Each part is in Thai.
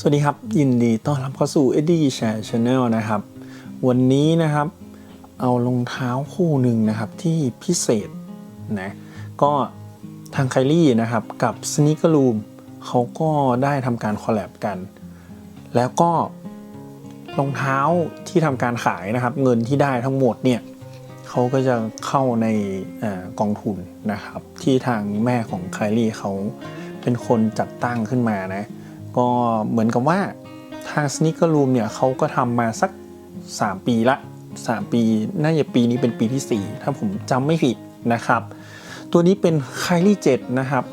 สวัสดีครับ ยินดีต้อนรับเข้าสู่ Eddie Share Channel นะครับ วันนี้นะครับเอารองเท้าคู่หนึ่งนะครับที่พิเศษนะก็ทางไคลี่นะครับกับ Sneaker Room เขาก็ได้ทำการคอลแลบกัน แล้วก็รองเท้าที่ทำการขายนะครับ เงินที่ได้ทั้งหมดเนี่ยเขาก็จะเข้าในออกองทุนนะครับ ที่ทางแม่ของไคลี่เขาเป็นคนจัดตั้งขึ้นมานะ ก็เหมือนกับว่าทาง Sneaker Room เนี่ยเขาก็ทำมาสัก 3 ปีละ 3 ปีน่าจะปีนี้เป็นปีที่ 4 ถ้าผมจำไม่ผิดนะครับ ตัวนี้เป็น Kylie 7นะครับ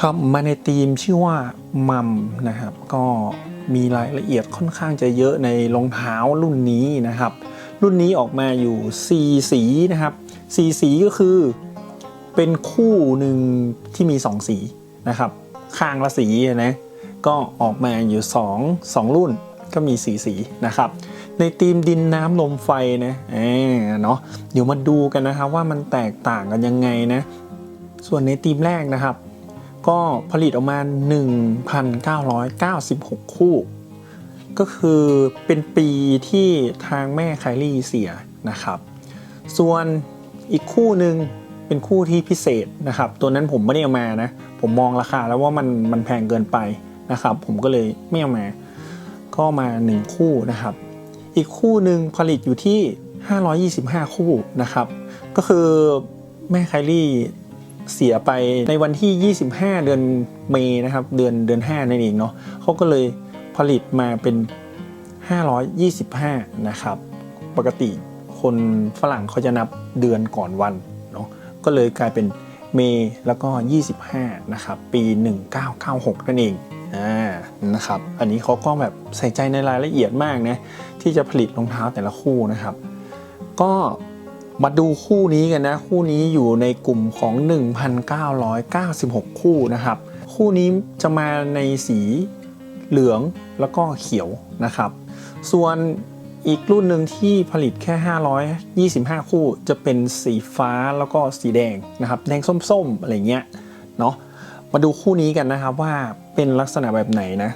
ทำมาในธีมชื่อว่ามัมนะครับ ก็มีรายละเอียดค่อนข้างจะเยอะในรองเท้ารุ่นนี้นะครับ รุ่นนี้ออกมาอยู่ 4 สีนะครับ 4 สีก็คือเป็นคู่หนึ่งที่มี 2 สีนะครับ ข้างละสีนะ ก็ออกมาอยู่ 2 2 รุ่นก็มีสีสีนะครับ ในธีมดินน้ำลมไฟนะเออเนาะเดี๋ยวมาดูกันนะครับว่ามันแตกต่างกันยังไงนะ ส่วนในธีมแรกนะครับ ก็ผลิตออกมา 1,996 คู่ ก็คือเป็นปีที่ทางแม่ไคลี่เสียนะครับ ส่วนอีกคู่หนึ่งเป็นคู่ที่พิเศษนะครับ ตัวนั้นผมไม่ได้เอามานะ ผมมองราคาแล้วว่ามันมันแพงเกินไป นะครับ ผมก็เลยไม่เอามา ก็มา 1 คู่นะครับ อีกคู่หนึ่งผลิตอยู่ที่ 525 คู่นะครับ ก็คือแม่ไคลี่เสียไปในวันที่ 25 เดือนเมษนะครับ เดือนเดือน 5 นั่นเองเนาะเขาก็เลยผลิตมาเป็น 525 นะครับ ปกติคนฝรั่งเขาจะนับเดือนก่อนวันเนาะก็เลยกลายเป็น เมย์แล้วก็ 25 นะครับ ปี 1996 นั่นเองนะครับ อันนี้เขาก็แบบใส่ใจในรายละเอียดมากนะ ที่จะผลิตรองเท้าแต่ละคู่นะครับ ก็มาดูคู่นี้กันนะ คู่นี้อยู่ในกลุ่มของ 1,996 คู่นะครับ คู่นี้จะมาในสีเหลืองแล้วก็เขียวนะครับ ส่วน อีกรุ่นหนึ่งที่ผลิตแค่ 525 คู่จะเป็นสีฟ้าแล้วก็สีแดงนะครับแดงส้มๆอะไรเงี้ยเนาะมาดูคู่นี้กันนะครับว่าเป็นลักษณะแบบไหนนะ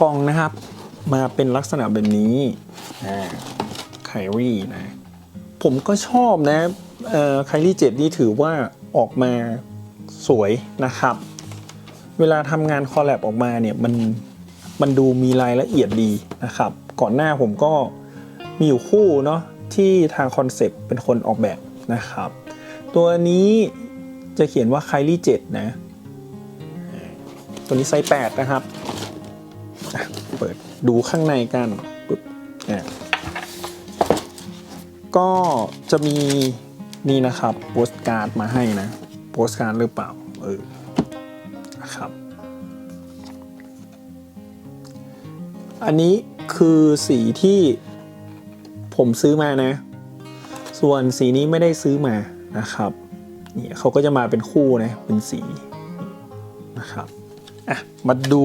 กล่องนะครับมาเป็นลักษณะแบบนี้อ่าไครี่นะผมก็ชอบนะไคลี่เจ็ดนี่ถือว่าออกมาสวยนะครับ เวลาทำงานคอลแลบออกมาเนี่ยมันมันดูมีรายละเอียดดีนะครับ ก่อนหน้าผมก็มีอยู่คู่เนาะที่ทางคอนเซปต์เป็นคนออกแบบนะครับ ตัวนี้จะเขียนว่า Kylie 7นะ ตัวนี้ไซส์8นะครับ เปิดดูข้างในกันปึ๊บอะก็จะมีนี่นะครับโปสการ์ดมาให้นะโปสการ์ดหรือเปล่า เออนะครับ อันนี้คือสีที่ผมซื้อมานะ ส่วนสีนี้ไม่ได้ซื้อมานะครับนี่เขาก็จะมาเป็นคู่นะเป็นสีนะครับอะมาดู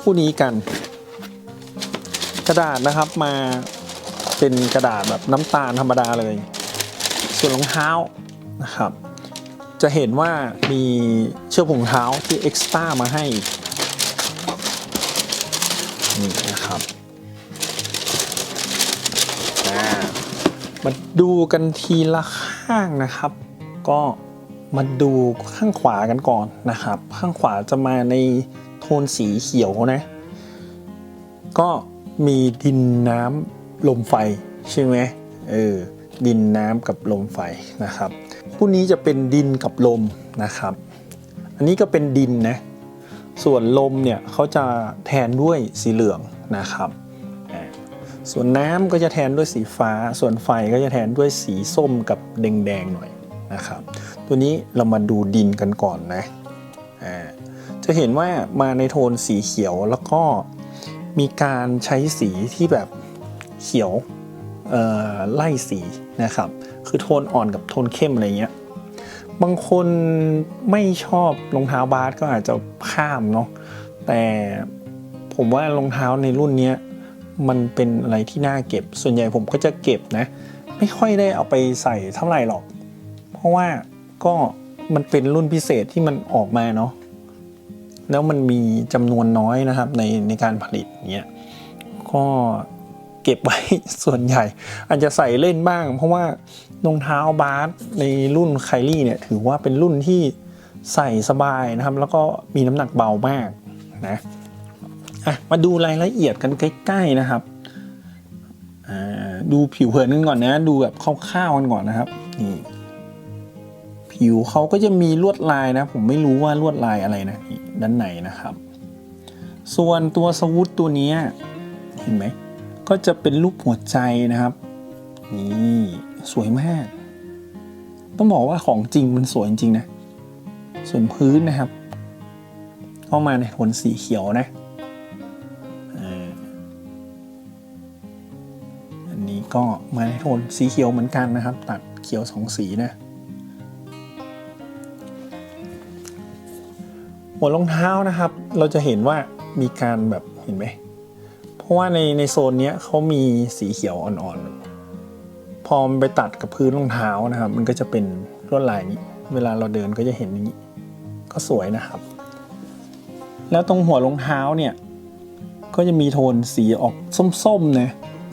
คู่นี้กัน กระดาษนะครับมาเป็นกระดาษแบบน้ำตาลธรรมดาเลย ส่วนรองเท้านะครับ จะเห็นว่ามีเชือกผงเท้าที่เอ็กซ์ต้ามาให้ นี่นะครับอ่ามาดูกันทีละข้างนะครับ ก็มาดูข้างขวากันก่อนนะครับ ข้างขวาจะมาในโทนสีเขียวนะ ก็มีดินน้ำลมไฟใช่ไหมเออดินน้ำกับลมไฟนะครับคู่นี้จะเป็นดินกับลมนะครับ อันนี้ก็เป็นดินนะ ส่วนลมเนี่ยเขาจะแทนด้วยสีเหลืองนะครับอ่าส่วนน้ำก็จะแทนด้วยสีฟ้า ส่วนไฟก็จะแทนด้วยสีส้มกับแดงๆหน่อยนะครับ ตัวนี้เรามาดูดินกันก่อนนะอ่าจะเห็นว่ามาในโทนสีเขียวแล้วก็มีการใช้สีที่แบบเขียวเอ่อไล่สีนะครับ คือโทนอ่อนกับโทนเข้มอะไรเงี้ย บางคนไม่ชอบรองเท้าบาสก็อาจจะข้ามเนาะแต่ผมว่ารองเท้าในรุ่นนี้มันเป็นอะไรที่น่าเก็บ ส่วนใหญ่ผมก็จะเก็บนะ ไม่ค่อยได้เอาไปใส่เท่าไหร่หรอก เพราะว่าก็มันเป็นรุ่นพิเศษที่มันออกมาเนาะแล้วมันมีจำนวนน้อยนะครับในในการผลิตเนี้ยก็เก็บไว้ส่วนใหญ่ อาจจะใส่เล่นบ้าง เพราะว่า รองเท้าบาสในรุ่นไคลี่เนี่ยถือว่าเป็นรุ่นที่ใส่สบายนะครับ แล้วก็มีน้ำหนักเบามากนะอะมาดูรายละเอียดกันใกล้ๆนะครับดูผิวเผินกันก่อนนะ ดูแบบคร่าวๆกันก่อนนะครับนี่ผิวเขาก็จะมีลวดลายนะ ผมไม่รู้ว่าลวดลายอะไรนะด้านในนะครับ ส่วนตัวสวุธตัวนี้เห็นไหมก็จะเป็นรูปหัวใจนะครับนี่ สวยมาก ต้องบอกว่าของจริงมันสวยจริงนะ ส่วนพื้นนะครับ เข้ามาในโทนสีเขียวนะอันนี้ก็มาในโทนสีเขียวเหมือนกันนะครับ ตัดเขียวสองสีนะหัวรองเท้านะครับ เราจะเห็นว่ามีการแบบเห็นไหม เพราะว่าในในโซนเนี้ยเขามีสีเขียวอ่อนๆ อมไปตัดกับพื้นรองเท้านะครับ มันก็จะเป็นลวดลายนี้ เวลาเราเดินก็จะเห็นอย่างนี้ ก็สวยนะครับ แล้วตรงหัวรองเท้าเนี่ย ก็จะมีโทนสีออกส้มๆนะ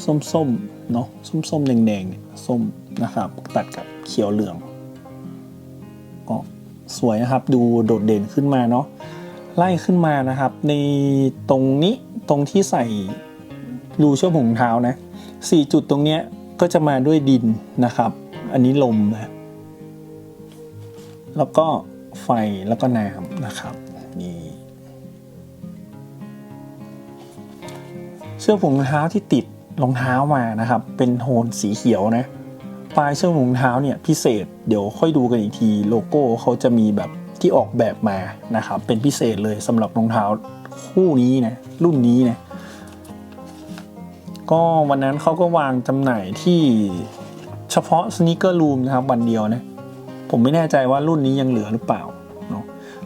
ส้มๆเนาะ ส้มๆแดงๆเนี่ย ส้มนะครับ ตัดกับเขียวเหลืองก็สวยนะครับ ดูโดดเด่นขึ้นมาเนาะ ไล่ขึ้นมานะครับ ในตรงนี้ ตรงที่ใส่รูเชือกผงเท้านะสี่จุดตรงเนี้ย ก็จะมาด้วยดินนะครับ อันนี้ลมนะแล้วก็ไฟแล้วก็น้ำนะครับนี่เชือผงเท้าที่ติดรองเท้ามานะครับ เป็นโทนสีเขียวนะปลายเชือกผงเท้าเนี่ยพิเศษเดี๋ยวค่อยดูกันอีกทีโลโก้เขาจะมีแบบที่ออกแบบมานะครับ เป็นพิเศษเลยสำหรับรองเท้าคู่นี้นะรุ่นนี้นะ ก็วันนั้นเขาก็วางจำหน่ายที่เฉพาะ Sneaker Room นะครับวันเดียวนะ ผมไม่แน่ใจว่ารุ่นนี้ยังเหลือหรือเปล่าเนาะ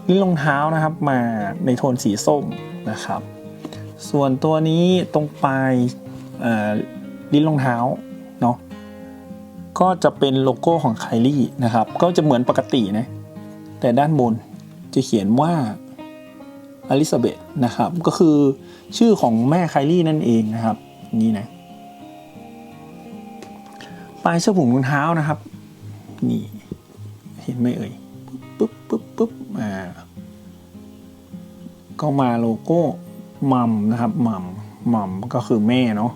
ลิ้นรองเท้านะครับมาในโทนสีส้มนะครับ ส่วนตัวนี้ตรงปลายลิ้นรองเท้าเนาะก็จะเป็นโลโก้ของไคลี่นะครับ ก็จะเหมือนปกตินะ แต่ด้านบนจะเขียนว่าอลิซาเบธนะครับ ก็คือชื่อของแม่ไคลี่นั่นเองนะครับ นี้นะ ปลายเสื้อผงรองเท้านะครับ นี่ เห็นไหมเอ่ยปุ๊บปุ๊บปุ๊บอ่าก็มาโลโก้มัมนะครับมัมมัมก็คือแม่เนาะ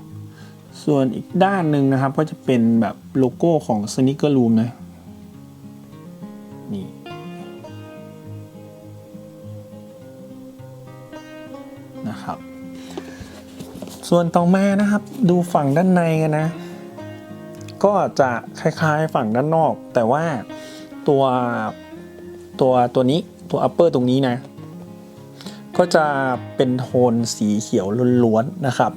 ส่วนอีกด้านหนึ่งนะครับก็จะเป็นแบบโลโก้ของ Sneaker Room นะ ส่วนต่อมานะครับ ดูฝั่งด้านในกันนะ ก็จะคล้ายๆฝั่งด้านนอก แต่ว่าตัวตัวตัวนี้ตัว upper ตรงนี้นะ ก็จะเป็นโทนสีเขียวล้วนๆนะครับ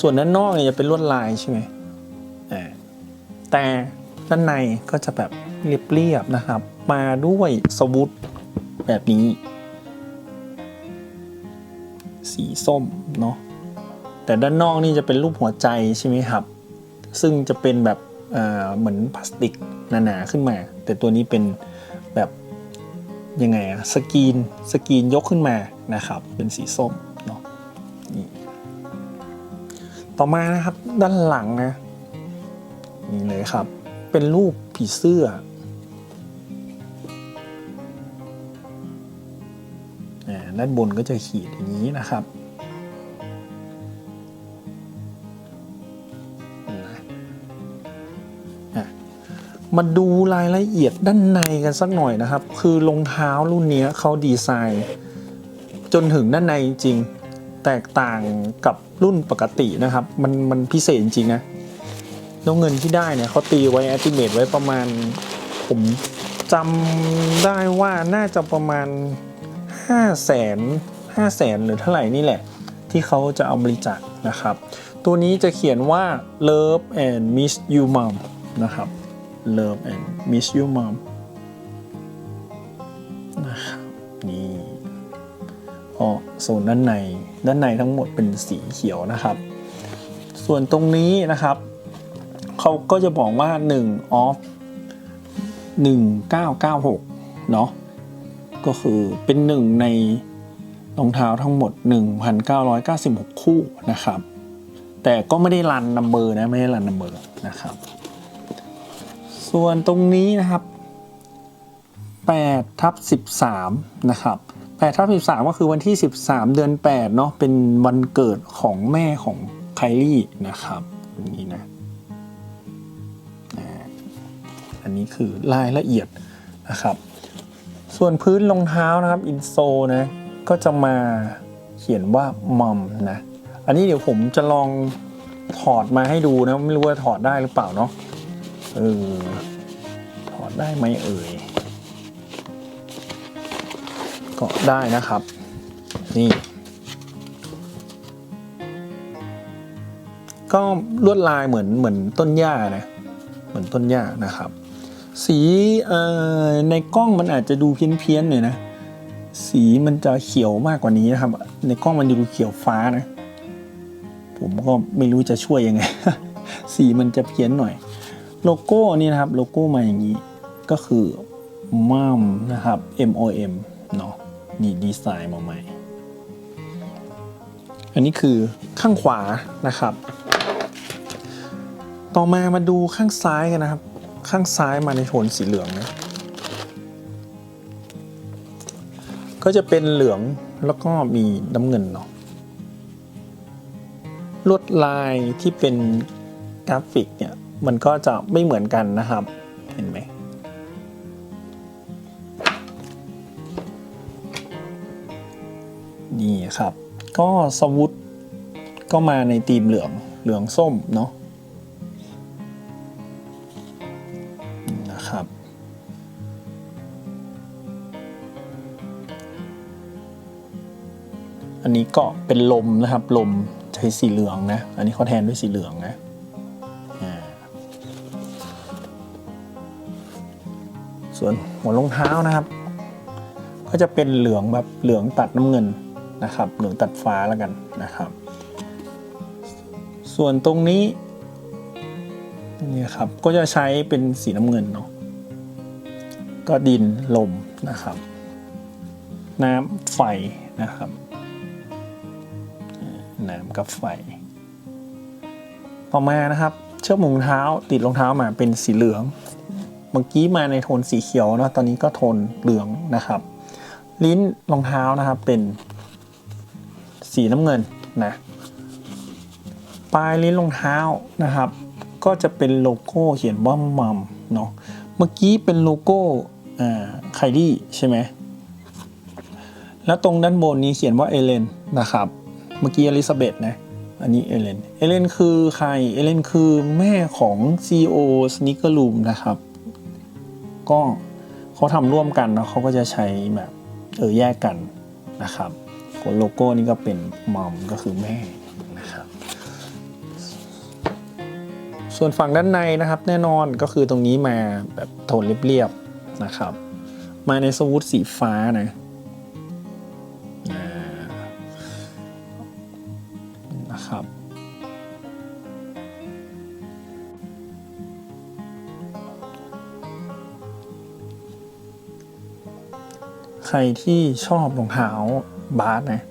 ส่วนด้านนอกเนี่ยจะเป็นลวดลายใช่ไหมแต่ด้านในก็จะแบบเรียบๆนะครับ มาด้วยสวุธแบบนี้ สีส้มเนาะ แต่ด้านนอกนี่จะเป็นรูปหัวใจใช่ไหมครับ ซึ่งจะเป็นแบบเเหมือนพลาสติกหนาๆขึ้นมา แต่ตัวนี้เป็นแบบยังไงอะสกรีนสกรีนยกขึ้นมานะครับ เป็นสีส้มเนาะนี่ต่อมานะครับด้านหลังนะนี่เลยครับ เป็นรูปผีเสื้ออ่าด้านบนก็จะขีดอย่างนี้นะครับ มาดูรายละเอียดด้านในกันสักหน่อยนะครับ คือรองเท้ารุ่นนี้เขาดีไซน์ จนถึงด้านในจริง แตกต่างกับรุ่นปกตินะครับ มันมันพิเศษจริงนะแล้วเงินที่ได้เนี่ยเขาตีไว้ estimate ไว้ประมาณ ผมจำได้ว่าน่าจะประมาณ 5 0 0แสนห้าแสนหรือเท่าไหร่นี่แหละ ที่เขาจะเอาบริจาคนะครับ ตัวนี้จะเขียนว่า love and miss you mom นะครับ love and miss you mom นะครับนี่อ๋อโซนด้านในด้านในทั้งหมดเป็นสีเขียวนะครับ ส่วนตรงนี้นะครับเขาก็จะบอกว่า 1 off 1996 เนาะก็คือเป็นหนึ่งในรองเท้าทั้งหมด 1,996 คู่นะครับ แต่ก็ไม่ได้รันนัมเบอร์นะ ไม่ได้รันนัมเบอร์นะครับ ส่วนตรงนี้นะครับ8ทับ13นะครับ8ทับ13 ก็คือวันที่ 13 เดือน8เนาะเป็นวันเกิดของแม่ของไคลี่นะครับนี้นะอันนี้คือรายละเอียดนะครับ ส่วนพื้นรองเท้านะครับอินโซนะก็จะมาเขียนว่ามัมนะ อันนี้เดี๋ยวผมจะลองถอดมาให้ดูนะ ไม่รู้ว่าถอดได้หรือเปล่าเนาะ เออ ถอดได้ไหมเอ่ย ก็ได้นะครับ นี่ ก็ลวดลายเหมือนเหมือนต้นหญ้านะ เหมือนต้นหญ้านะครับ สีเออในกล้องมันอาจจะดูเพี้ยนๆหน่อยนะ สีมันจะเขียวมากกว่านี้นะครับ ในกล้องมันจะดูเขียวฟ้านะ ผมก็ไม่รู้จะช่วยยังไง สีมันจะเพี้ยนหน่อย โลโก้นี่นะครับโลโก้มาอย่างนี้ก็คือมัมนะครับ M O M เนาะนี่ดีไซน์มาใหม่ อันนี้คือข้างขวานะครับ ต่อมามาดูข้างซ้ายกันนะครับ ข้างซ้ายมาในโทนสีเหลืองนะก็จะเป็นเหลืองแล้วก็มีน้ำเงินเนาะลวดลายที่เป็นกราฟิกเนี่ย มันก็จะไม่เหมือนกันนะครับ เห็นไหมนี่ครับ ก็สวุตก็มาในธีมเหลืองเหลืองส้มเนาะนะครับ อันนี้ก็เป็นลมนะครับ ลมใช้สีเหลืองนะ อันนี้เขาแทนด้วยสีเหลืองนะ ส่วนหัวรองเท้านะครับ ก็จะเป็นเหลืองแบบเหลืองตัดน้ำเงินนะครับ เหลืองตัดฟ้าแล้วกันนะครับ ส่วนตรงนี้นี่ครับก็จะใช้เป็นสีน้ำเงินเนาะก็ดินลมนะครับ น้ำไฟนะครับ น้ำกับไฟ ต่อมานะครับ เชือกรองเท้าติดรองเท้ามาเป็นสีเหลือง เมื่อกี้มาในโทนสีเขียวนะตอนนี้ก็โทนเหลืองนะครับ ลิ้นรองเท้านะครับเป็นสีน้ำเงินนะปลายลิ้นรองเท้านะครับ ก็จะเป็นโลโก้เขียนว่ามัมเนาะเมื่อกี้เป็นโลโก้อ่าไคดี้ใช่ไหมแล้วตรงด้านบนนี้เขียนว่าเอเลนนะครับ เมื่อกี้อลิซาเบธนะ อันนี้เอเลน เอเลนคือใคร เอเลนคือแม่ของ CEO Sneaker Room นะครับ ก็เขาทำร่วมกันนะเขาก็จะใช้แบบเออแยกกันนะครับโลโก้นี่ก็เป็นมอมก็คือแม่นะครับส่วนฝั่งด้านในนะครับ แน่นอนก็คือตรงนี้มาแบบโทนเรียบๆนะครับ มาในสวูตสีฟ้านะนะครับ รที่ชอบรองเท้าบาสนะ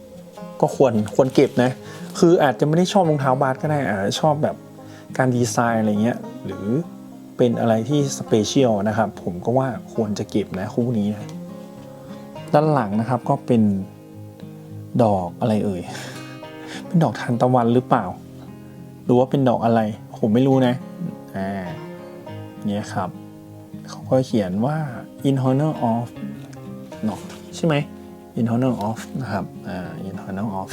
ก็ควรควรเก็บนะ คืออาจจะไม่ได้ชอบรองเท้าบาสก็ได้อาจจะชอบแบบการดีไซน์อะไรเงี้ย หรือเป็นอะไรที่สเปเชียลนะครับ ผมก็ว่าควรจะเก็บนะคู่นี้นะ ด้านหลังนะครับก็เป็นดอกอะไรเอ่ย เป็นดอกทานตะวันหรือเปล่า หรือว่าเป็นดอกอะไร ผมไม่รู้นะ อ่า เนี่ยครับ เขาก็เขียนว่า in honor of เนาะใช่ไหม in honor of นะครับอ่า in honor of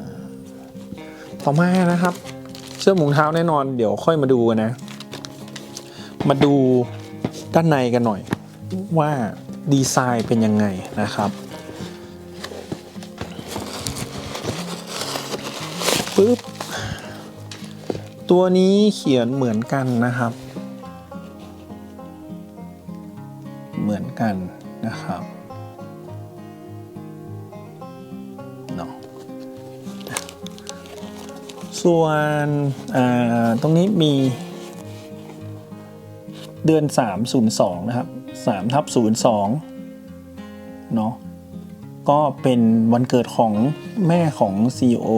อ่าต่อมานะครับ เสื้อหมุงเท้าแน่นอน เดี๋ยวค่อยมาดูกันนะ มาดูด้านในกันหน่อยว่าดีไซน์เป็นยังไงนะครับปึ๊บตัวนี้เขียนเหมือนกันนะครับ กันนะครับเนาะส่วนตรงนี้มีเดือน 302 นะครับ3ทับ02เนาะก็เป็นวันเกิดของแม่ของ CEO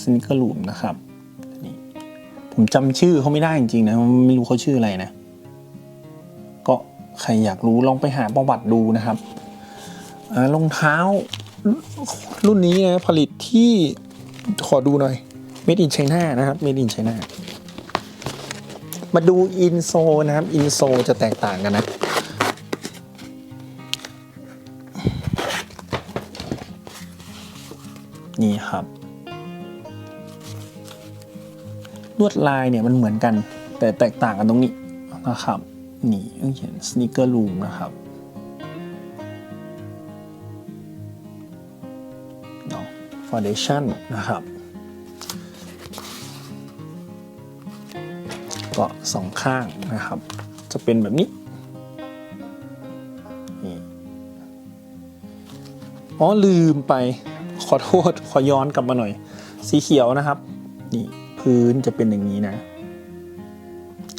สนิก e r ลูมนะครับ ผมจำชื่อเขาไม่ได้จริงๆนะ ไม่รู้เขาชื่ออะไรนะ ใครอยากรู้ลองไปหาประวัติดูนะครับรองเท้ารุ่นนี้นะผลิตที่ขอดูหน่อย Made in China นะครับ Made in China มาดูอินโซนะครับอินโซจะแตกต่างกันนะนี่ครับ ลวดลายเนี่ยมันเหมือนกัน แต่แตกต่างกันตรงนี้นะครับ นี่ต้องเขียน sneaker room นะครับเนาะ foundation นะครับ ก็สองข้างนะครับ จะเป็นแบบนี้อ๋อลืมไปขอโทษ ขอย้อนกลับมาหน่อย สีเขียวนะครับ นี่พื้นจะเป็นอย่างนี้นะ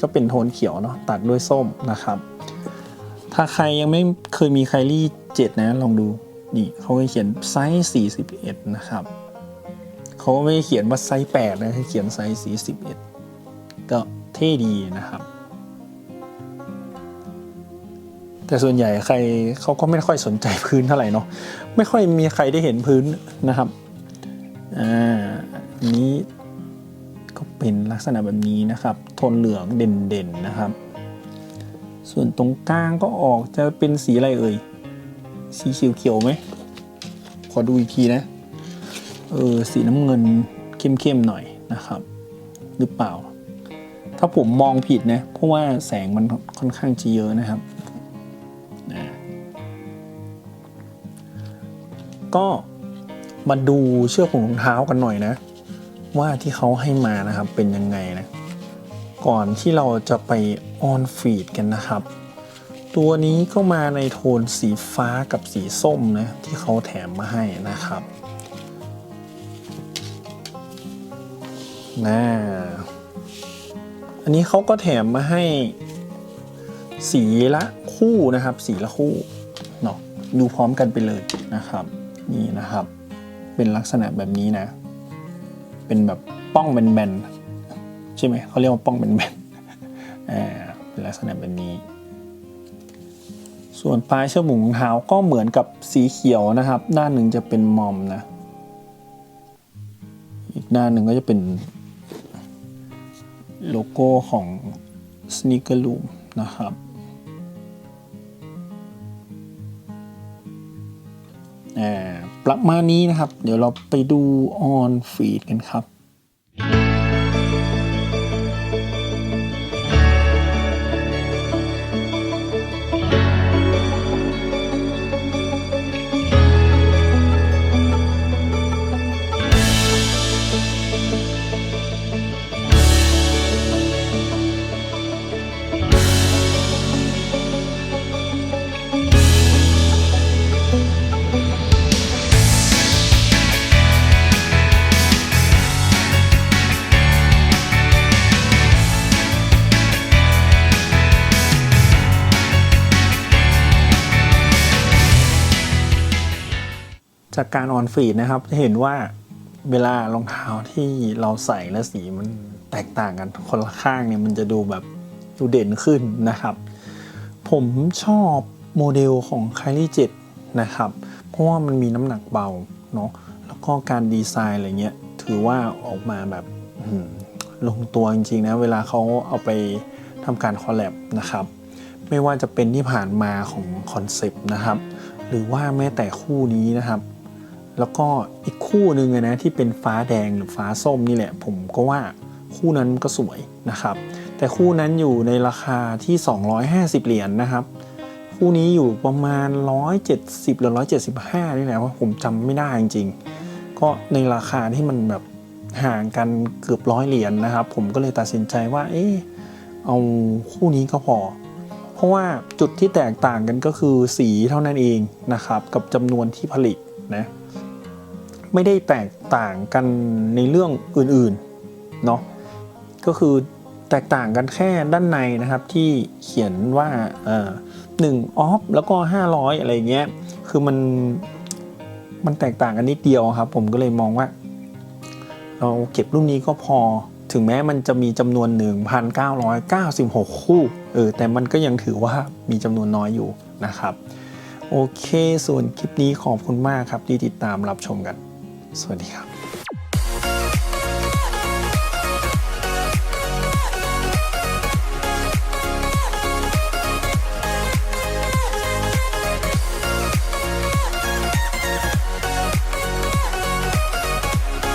ก็เป็นโทนเขียวเนาะตัดด้วยส้มนะครับ ถ้าใครยังไม่เคยมีไคลี่7 นะ ลองดูนี่เขาเขียนไซส์41 นะครับเขาไม่เขียนว่าไซส์8นะเขาเขียนไซส์41 ก็เท่ดีนะครับ แต่ส่วนใหญ่ใครเขาก็ไม่ค่อยสนใจพื้นเท่าไหร่เนาะไม่ค่อยมีใครได้เห็นพื้นนะครับอ่านี้ ก็เป็นลักษณะแบบนี้นะครับ โทนเหลืองเด่นๆนะครับ ส่วนตรงกลางก็ออกจะเป็นสีอะไรเอ่ย สีเขียวๆไหม ขอดูอีกทีนะ เออ สีน้ำเงินเข้มๆหน่อยนะครับ หรือเปล่า ถ้าผมมองผิดนะ เพราะว่าแสงมันค่อนข้างจะเยอะนะครับนะก็มาดูเชือกผูกรองเท้ากันหน่อยนะ ว่าที่เขาให้มานะครับเป็นยังไงนะ ก่อนที่เราจะไปออนฟีดกันนะครับ ตัวนี้ก็มาในโทนสีฟ้ากับสีส้มนะ ที่เขาแถมมาให้นะครับน่าอันนี้เขาก็แถมมาให้สีละคู่นะครับ สีละคู่เนาะดูพร้อมกันไปเลยนะครับ นี่นะครับ เป็นลักษณะแบบนี้นะ เป็นแบบป้องแบนๆใช่ไหมเขาเรียกว่าป้องแบนๆอ่าเป็นลักษณะแบบนี้ ส่วนปลายเชือกหมุนรองเท้าก็เหมือนกับสีเขียวนะครับ ด้านหนึ่งจะเป็นมอมนะ อีกด้านหนึ่งก็จะเป็นโลโก้ของ Sneaker Room นะครับอ่า ประมาณนี้นะครับ เดี๋ยวเราไปดูออนฟีดกันครับ จากการออนฟีดนะครับจะเห็นว่าเวลารองเท้าที่เราใส่และสีมันแตกต่างกันคนละข้างเนี่ยมันจะดูแบบดูเด่นขึ้นนะครับ ผมชอบโมเดลของ k y l i 7นะครับ เพราะว่ามันมีน้ำหนักเบาเนาะแล้วก็การดีไซน์อะไรเงี้ยถือว่าออกมาแบบลงตัวจริงๆนะเวลาเขาเอาไปทำการคอลแลบนะครับ ไม่ว่าจะเป็นที่ผ่านมาของคอนเซปต์นะครับ หรือว่าแม้แต่คู่นี้นะครับ แล้วก็อีกคู่หนึ่งนะที่เป็นฟ้าแดงหรือฟ้าส้มนี่แหละ ผมก็ว่าคู่นั้นก็สวยนะครับ แต่คู่นั้นอยู่ในราคาที่ 250 เหรียญนะครับ คู่นี้อยู่ประมาณ 170 หรือ 175 นี่แหละว่าผมจำไม่ได้จริงๆ ก็ในราคาที่มันแบบห่างกันเกือบร้อยเหรียญนะครับ ผมก็เลยตัดสินใจว่า เอ๊ะเอาคู่นี้ก็พอ เพราะว่าจุดที่แตกต่างกันก็คือสีเท่านั้นเองนะครับ กับจำนวนที่ผลิตนะ ไม่ได้แตกต่างกันในเรื่องอื่นๆเนาะก็คือแตกต่างกันแค่ด้านในนะครับที่เขียนว่าหนึ่งออฟแล้วก็ 500 อะไรเงี้ยคคือมันมันแตกต่างกันนิดเดียวครับ ผมก็เลยมองว่า เราเก็บรุ่นนี้ก็พอถึงแม้มันจะมีจำนวน 1,996 คู่เออแต่มันก็ยังถือว่ามีจำนวนน้อยอยู่นะครับ โอเค ส่วนคลิปนี้ขอบคุณมากครับที่ติดตามรับชมกัน สวัสดีครับ